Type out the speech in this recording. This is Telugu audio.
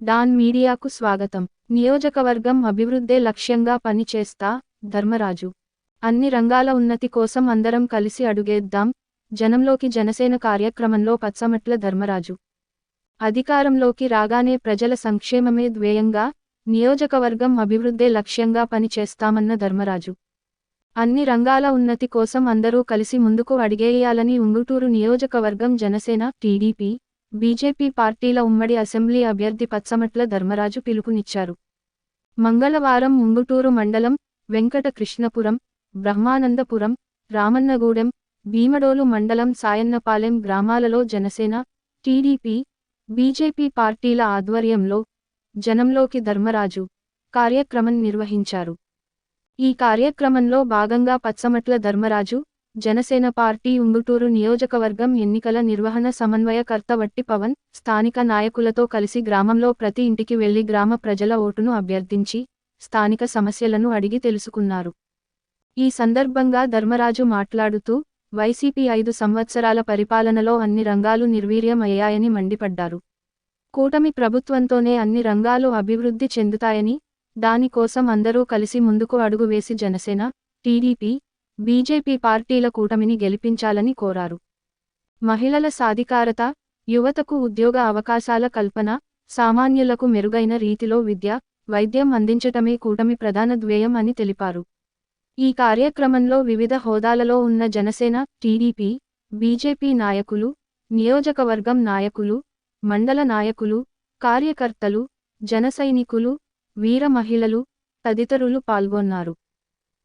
డాన్ మీడియాకు స్వాగతం. నియోజకవర్గం అభివృద్ధే లక్ష్యంగా పనిచేస్తా ధర్మరాజు. అన్ని రంగాల ఉన్నతి కోసం అందరం కలిసి అడుగేద్దాం. జనంలోకి జనసేన కార్యక్రమంలో పచ్చమట్ల ధర్మరాజు. అధికారంలోకి రాగానే ప్రజల సంక్షేమమే ద్వేయంగా నియోజకవర్గం అభివృద్ధే లక్ష్యంగా పనిచేస్తామన్న ధర్మరాజు. అన్ని రంగాల ఉన్నతి కోసం అందరూ కలిసి ముందుకు అడిగేయాలని ఉంగుటూరు నియోజకవర్గం జనసేన టీడీపీ బీజేపీ పార్టీల ఉమ్మడి అసెంబ్లీ అభ్యర్థి పచ్చమట్ల ధర్మరాజు పిలుపునిచ్చారు. మంగళవారం ముంగుటూరు మండలం వెంకట కృష్ణపురం బ్రహ్మానందపురం రామన్నగూడెం భీమడోలు మండలం సాయన్నపాలెం గ్రామాలలో జనసేన టీడీపీ బీజేపీ పార్టీల ఆధ్వర్యంలో జనంలోకి ధర్మరాజు కార్యక్రమం నిర్వహించారు. ఈ కార్యక్రమంలో భాగంగా పచ్చమట్ల ధర్మరాజు జనసేన పార్టీ ఉంగుటూరు నియోజకవర్గం ఎన్నికల నిర్వహణ సమన్వయకర్త వట్టి పవన్ స్థానిక నాయకులతో కలిసి గ్రామంలో ప్రతి ఇంటికి వెళ్ళి గ్రామ ప్రజల ఓటును అభ్యర్థించి స్థానిక సమస్యలను అడిగి తెలుసుకున్నారు. ఈ సందర్భంగా ధర్మరాజు మాట్లాడుతూ వైసీపీ ఐదు సంవత్సరాల పరిపాలనలో అన్ని రంగాలు నిర్వీర్యం అయ్యాయని మండిపడ్డారు. కూటమి ప్రభుత్వంతోనే అన్ని రంగాలు అభివృద్ధి చెందుతాయని దానికోసం అందరూ కలిసి ముందుకు అడుగు వేసి జనసేన టీడీపీ బీజేపీ పార్టీల కూటమిని గెలిపించాలని కోరారు. మహిళల సాధికారత యువతకు ఉద్యోగ అవకాశాల కల్పన సామాన్యులకు మెరుగైన రీతిలో విద్య వైద్యం అందించటమే కూటమి ప్రధాన ధ్యేయం అని తెలిపారు. ఈ కార్యక్రమంలో వివిధ హోదాలలో ఉన్న జనసేన టీడీపీ బీజేపీ నాయకులు నియోజకవర్గం నాయకులు మండల నాయకులు కార్యకర్తలు జనసైనికులు వీర మహిళలు తదితరులు పాల్గొన్నారు.